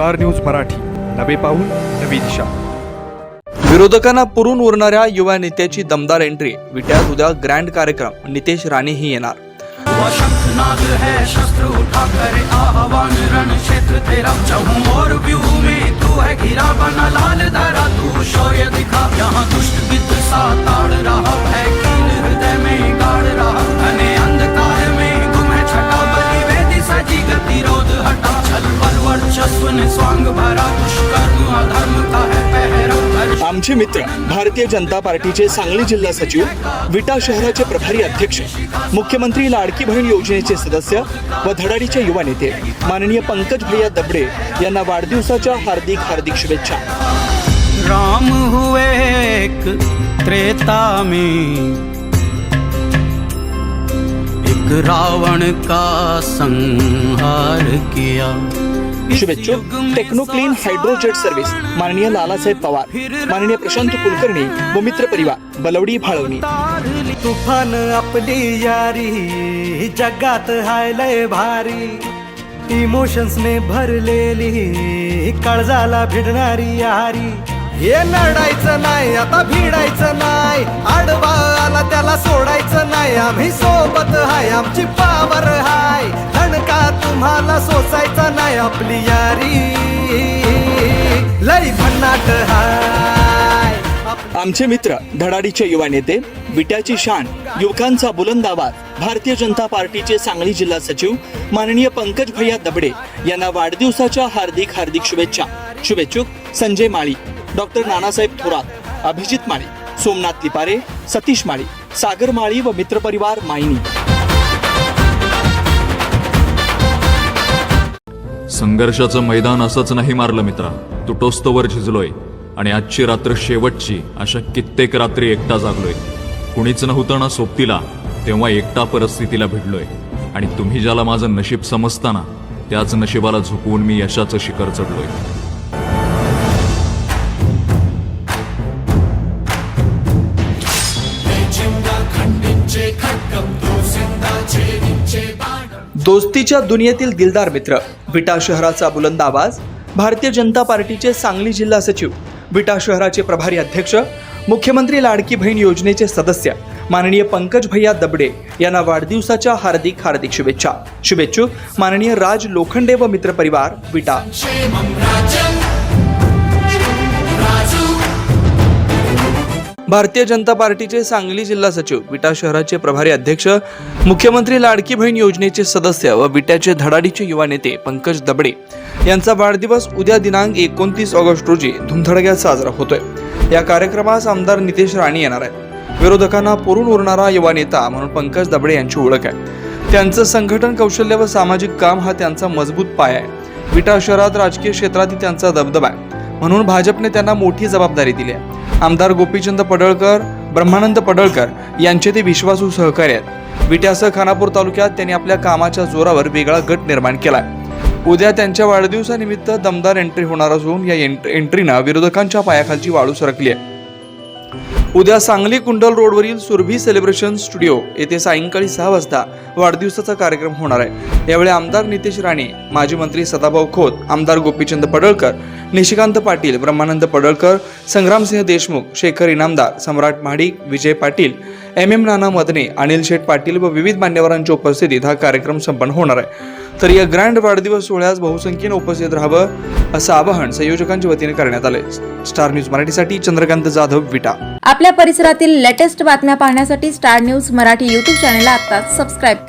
Star news Marathi. नवे पाऊल नवी दिशा. विरोधकांना पुरून उरणाऱ्या युवा नेत्याची दमदार एंट्री. विट्यात उद्या ग्रँड कार्यक्रम. नितेश राणेही येणार. है शस्त्र उठा आमचे मित्र भारतीय जनता पार्टीचे सांगली जिल्हा सचिव विटा शहराचे प्रभारी अध्यक्ष मुख्यमंत्री लाडकी बहीण योजनेचे सदस्य व धडाडीचे युवा नेते माननीय पंकज भैया दबडे यांना वाढदिवसाच्या हार्दिक हार्दिक शुभेच्छा. राम हुए एक त्रेता में एक रावण का संहार किया। शुभेच्छू. टेक्नो क्लीन हायड्रोजेट सर्व्हिस माननीय लालासाहेब पवार. माननीय प्रशांत कुलकर्णी व मित्र परिवार. बलवडी फाळवणी तुफान आपली यारी. जगात हायलय भारी. इमोशन्स ने भरलेली. काळजाला भिडणारी यारी. हे लढायचं नाही आता भिडायचं नाही. आडवा आला त्याला सोडायचं नाही. आम्ही सोबत हाय आमची पावर हाय. आम्हाला सोसायचा नाही आपली यारी. लई भन्नाट हाय. आमचे मित्र धडाडीचे युवा नेते विट्याची शान युवकांचा बुलंद आवाज भारतीय जनता पार्टीचे सांगली जिल्हा सचिव माननीय पंकज भैया दबडे यांना वाढदिवसाच्या हार्दिक हार्दिक शुभेच्छा. शुभेच्छुक संजय माळी डॉक्टर नानासाहेब थोरात अभिजित माळी सोमनाथ लिपारे सतीश माळी सागर माळी व मित्रपरिवार मायनी. संघर्षाचं मैदान असंच नाही मारलं मित्रा. तुटोस्तवर झिजलोय. आणि आजची रात्र शेवटची अशा कित्येक रात्री एकटा जागलोय. कुणीच नव्हतं ना सोबतीला तेव्हा एकटा परिस्थितीला भिडलोय. आणि तुम्ही ज्याला माझं नशीब समजताना त्याच नशिबाला झुकवून मी यशाचं शिखर चढलोय. दोस्तीच्या दुनियेतील दिलदार मित्र. विटा शहराचा बुलंद आवाज. भारतीय जनता पार्टीचे सांगली जिल्हा सचिव. विटा शहराचे प्रभारी अध्यक्ष. मुख्यमंत्री लाडकी बहीण योजनेचे सदस्य. माननीय पंकज भैया दबडे यांना वाढदिवसाच्या हार्दिक हार्दिक शुभेच्छा. शुभेच्छुक माननीय राज लोखंडे व मित्रपरिवार विटा. भारतीय जनता पार्टीचे सांगली जिल्हा सचिव विटा शहराचे प्रभारी अध्यक्ष मुख्यमंत्री लाडकी बहीण योजनेचे सदस्य व विट्याचे धडाडीचे युवा नेते पंकज दबडे यांचा वाढदिवस उद्या दिनांक एकोणतीस ऑगस्ट रोजी धुमधडक्यात साजरा होतोय. या कार्यक्रमास आमदार नितेश राणे येणार आहेत. विरोधकांना पुरून उरणारा युवा नेता म्हणून पंकज दबडे यांची ओळख आहे. त्यांचं संघटन कौशल्य व सामाजिक काम हा त्यांचा मजबूत पाय आहे. विटा शहरात राजकीय क्षेत्रातही त्यांचा दबदबा आहे. म्हणून भाजपने त्यांना मोठी जबाबदारी दिली आहे. आमदार गोपीचंद पडळकर ब्रह्मानंद पडळकर यांचे ते विश्वासू सहकारी आहेत. विट्यासह खानापूर तालुक्यात त्यांनी आपल्या कामाच्या जोरावर वेगळा गट निर्माण केलाय. उद्या त्यांच्या वाढदिवसानिमित्त दमदार एंट्री होणार असून या एंट्रीनं विरोधकांच्या पायाखालची वाळू सरकली आहे उद्या सांगली कुंडल रोडवरील सुरभी सेलिब्रेशन स्टुडिओ येथे सायंकाळी सहा वाजता वाढदिवसाचा कार्यक्रम होणार आहे. यावेळी आमदार नितेश राणे माजी मंत्री सदाभाऊ खोत आमदार गोपीचंद पडळकर निशिकांत पाटील ब्रह्मानंद पडळकर संग्रामसिंह देशमुख शेखर इनामदार सम्राट महाडिक विजय पाटील एम एम नाना मदने अनिल शेठ पाटील व विविध मान्यवरांच्या उपस्थितीत हा कार्यक्रम संपन्न होणार आहे. तर या ग्रँड वाढदिवस सोहळ्यास बहुसंख्येने उपस्थित राहावं असं आवाहन संयोजकांच्या वतीने करण्यात आलंय. स्टार न्यूज मराठीसाठी चंद्रकांत जाधव विटा. आपल्या परिसरातील लेटेस्ट बातम्या पाहण्यासाठी स्टार न्यूज मराठी यूट्यूब चॅनेलला आता सबस्क्राईब करा.